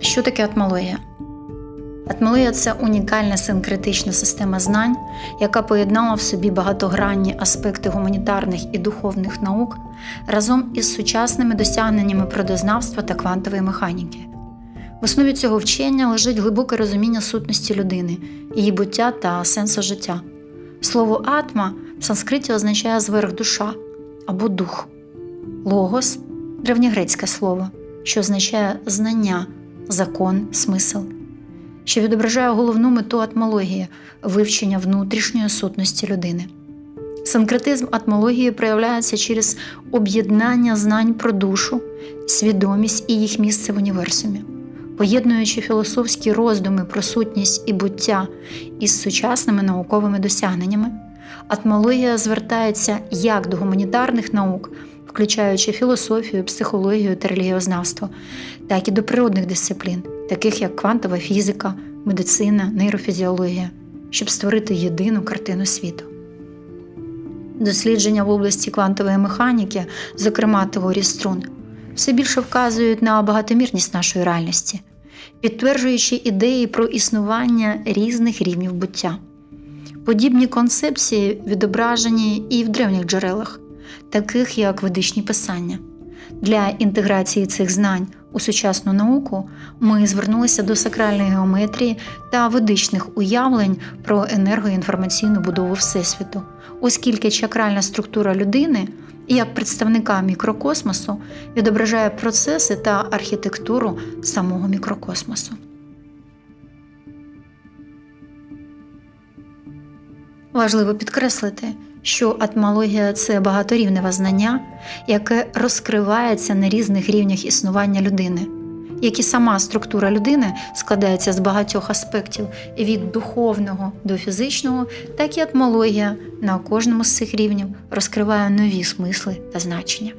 Що таке атмологія? Атмологія це унікальна синкретична система знань, яка поєднала в собі багатогранні аспекти гуманітарних і духовних наук разом із сучасними досягненнями природознавства та квантової механіки. В основі цього вчення лежить глибоке розуміння сутності людини, її буття та сенсу життя. Слово атма в санскриті означає зверх душа або дух, логос древньогрецьке слово, що означає знання, закон, смисл, що відображає головну мету атмології вивчення внутрішньої сутності людини. Санкретизм атмології проявляється через об'єднання знань про душу, свідомість і їх місце в універсумі, поєднуючи філософські роздуми про сутність і буття із сучасними науковими досягненнями. Атмологія звертається як до гуманітарних наук, включаючи філософію, психологію та релігіознавство, так і до природних дисциплін, таких як квантова фізика, медицина, нейрофізіологія, щоб створити єдину картину світу. Дослідження в області квантової механіки, зокрема теорії струн, все більше вказують на багатомірність нашої реальності, підтверджуючи ідеї про існування різних рівнів буття. Подібні концепції відображені і в древніх джерелах, таких як ведичні писання. Для інтеграції цих знань у сучасну науку ми звернулися до сакральної геометрії та ведичних уявлень про енергоінформаційну будову Всесвіту, оскільки чакральна структура людини як представника мікрокосмосу відображає процеси та архітектуру самого мікрокосмосу. Важливо підкреслити, що атмологія це багаторівневе знання, яке розкривається на різних рівнях існування людини, як і сама структура людини складається з багатьох аспектів від духовного до фізичного, так і атмологія на кожному з цих рівнів розкриває нові смисли та значення.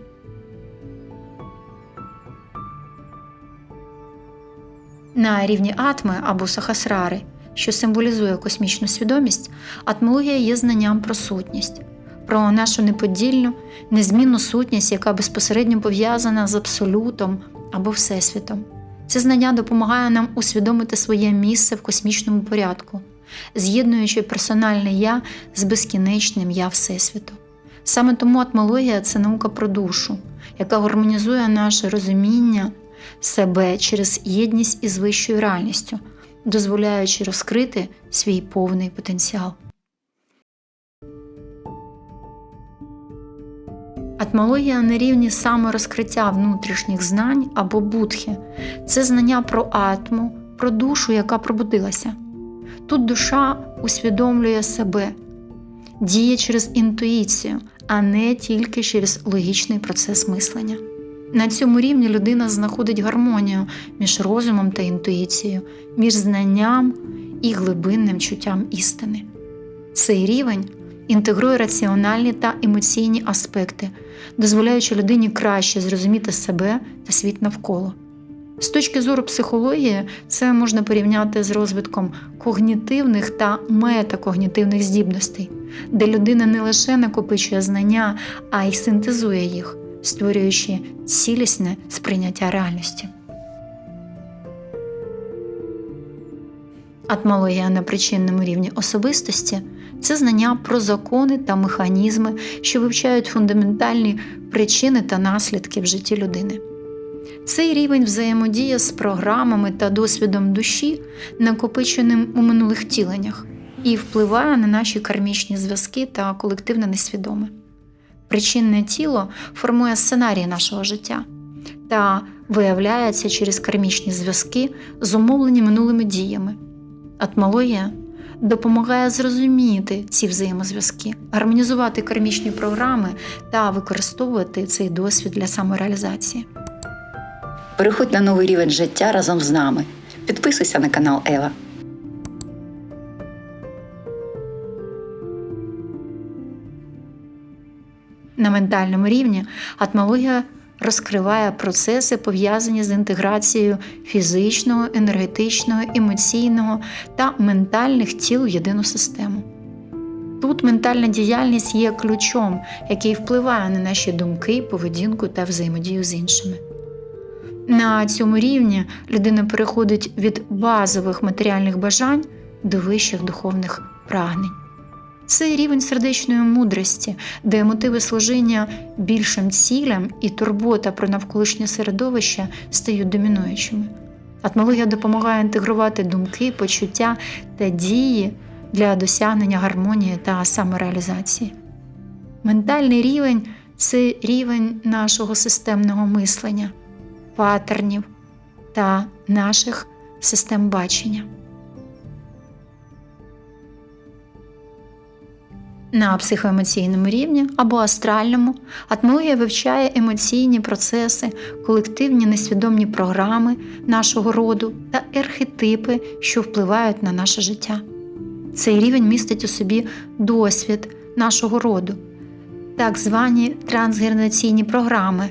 На рівні атми або сахасрари – що символізує космічну свідомість, атмологія є знанням про сутність, про нашу неподільну, незмінну сутність, яка безпосередньо пов'язана з абсолютом або Всесвітом. Це знання допомагає нам усвідомити своє місце в космічному порядку, з'єднуючи персональне я з безкінечним я Всесвіту. Саме тому атмологія це наука про душу, яка гармонізує наше розуміння себе через єдність із вищою реальністю дозволяючи розкрити свій повний потенціал. Атмологія на рівні саморозкриття внутрішніх знань або будхи це знання про атму, про душу, яка пробудилася. Тут душа усвідомлює себе, діє через інтуїцію, а не тільки через логічний процес мислення. На цьому рівні людина знаходить гармонію між розумом та інтуїцією, між знанням і глибинним чуттям істини. Цей рівень інтегрує раціональні та емоційні аспекти, дозволяючи людині краще зрозуміти себе та світ навколо. З точки зору психології, це можна порівняти з розвитком когнітивних та метакогнітивних здібностей, де людина не лише накопичує знання, а й синтезує їх створюючи цілісне сприйняття реальності. Атмологія на причинному рівні особистості це знання про закони та механізми, що вивчають фундаментальні причини та наслідки в житті людини. Цей рівень взаємодіє з програмами та досвідом душі, накопиченим у минулих тіленнях, і впливає на наші кармічні зв'язки та колективне несвідоме. Причинне тіло формує сценарій нашого життя та виявляється через кармічні зв'язки, зумовлені минулими діями. Атмологія допомагає зрозуміти ці взаємозв'язки, гармонізувати кармічні програми та використовувати цей досвід для самореалізації. Переходь на новий рівень життя разом з нами. Підписуйся на канал Ева. На ментальному рівні атмологія розкриває процеси, пов'язані з інтеграцією фізичного, енергетичного, емоційного та ментальних тіл в єдину систему. Тут ментальна діяльність є ключом, який впливає на наші думки, поведінку та взаємодію з іншими. На цьому рівні людина переходить від базових матеріальних бажань до вищих духовних прагнень. Це рівень сердечної мудрості, де мотиви служіння більшим цілям і турбота про навколишнє середовище стають домінуючими. Атмологія допомагає інтегрувати думки, почуття та дії для досягнення гармонії та самореалізації. Ментальний рівень це рівень нашого системного мислення, паттернів та наших систем бачення. На психоемоційному рівні або астральному атмологія вивчає емоційні процеси, колективні несвідомі програми нашого роду та архетипи, що впливають на наше життя. Цей рівень містить у собі досвід нашого роду, так звані трансгенераційні програми,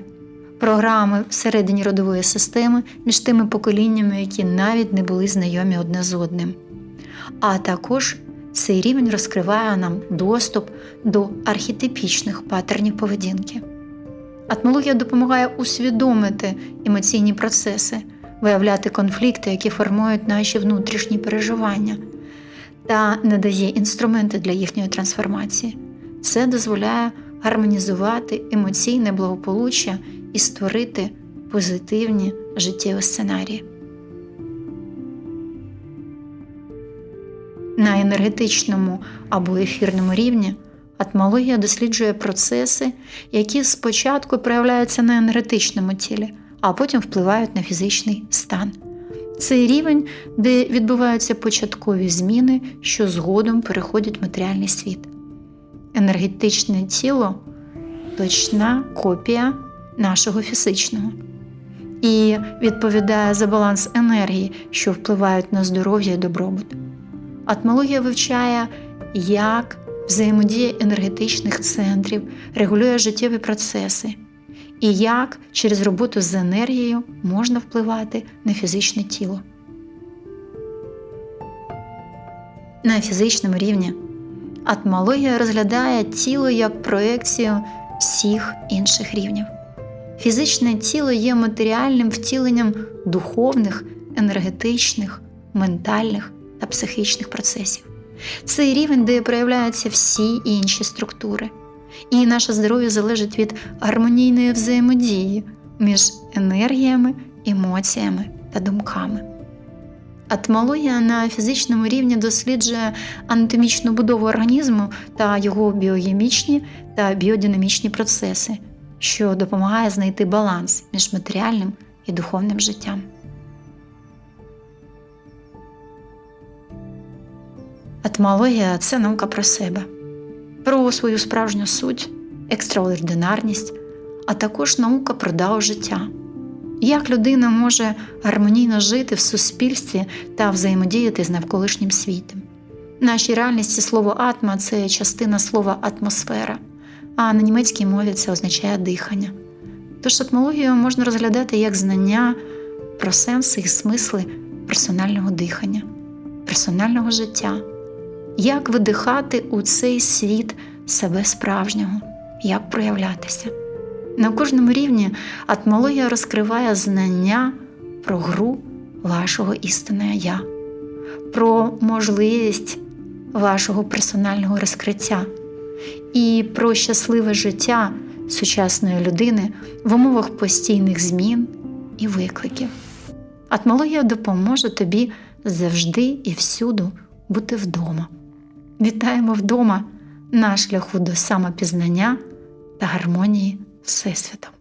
програми всередині родової системи між тими поколіннями, які навіть не були знайомі одне з одним. А також цей рівень розкриває нам доступ до архетипічних паттернів поведінки. Атмологія допомагає усвідомити емоційні процеси, виявляти конфлікти, які формують наші внутрішні переживання, та надає інструменти для їхньої трансформації. Це дозволяє гармонізувати емоційне благополуччя і створити позитивні життєві сценарії. На енергетичному або ефірному рівні атмологія досліджує процеси, які спочатку проявляються на енергетичному тілі, а потім впливають на фізичний стан. Це рівень, де відбуваються початкові зміни, що згодом переходять в матеріальний світ. Енергетичне тіло точна копія нашого фізичного і відповідає за баланс енергії, що впливають на здоров'я і добробут. Атмологія вивчає, як взаємодія енергетичних центрів регулює життєві процеси, і як через роботу з енергією можна впливати на фізичне тіло. На фізичному рівні атмологія розглядає тіло як проекцію всіх інших рівнів. Фізичне тіло є матеріальним втіленням духовних, енергетичних, ментальних та психічних процесів. Це рівень, де проявляються всі інші структури. І наше здоров'я залежить від гармонійної взаємодії між енергіями, емоціями та думками. Атмологія на фізичному рівні досліджує анатомічну будову організму та його біохімічні та біодинамічні процеси, що допомагає знайти баланс між матеріальним і духовним життям. Атмологія це наука про себе, про свою справжню суть, екстраординарність, а також наука про дао життя. Як людина може гармонійно жити в суспільстві та взаємодіяти з навколишнім світом? В нашій реальності слово атма це частина слова атмосфера, а на німецькій мові це означає дихання. Тож атмологію можна розглядати як знання про сенси і смисли персонального дихання, персонального життя, як видихати у цей світ себе справжнього, як проявлятися. На кожному рівні атмологія розкриває знання про гру вашого істинного я, про можливість вашого персонального розкриття і про щасливе життя сучасної людини в умовах постійних змін і викликів. Атмологія допоможе тобі завжди і всюду бути вдома. Вітаємо вдома на шляху до самопізнання та гармонії Всесвітом.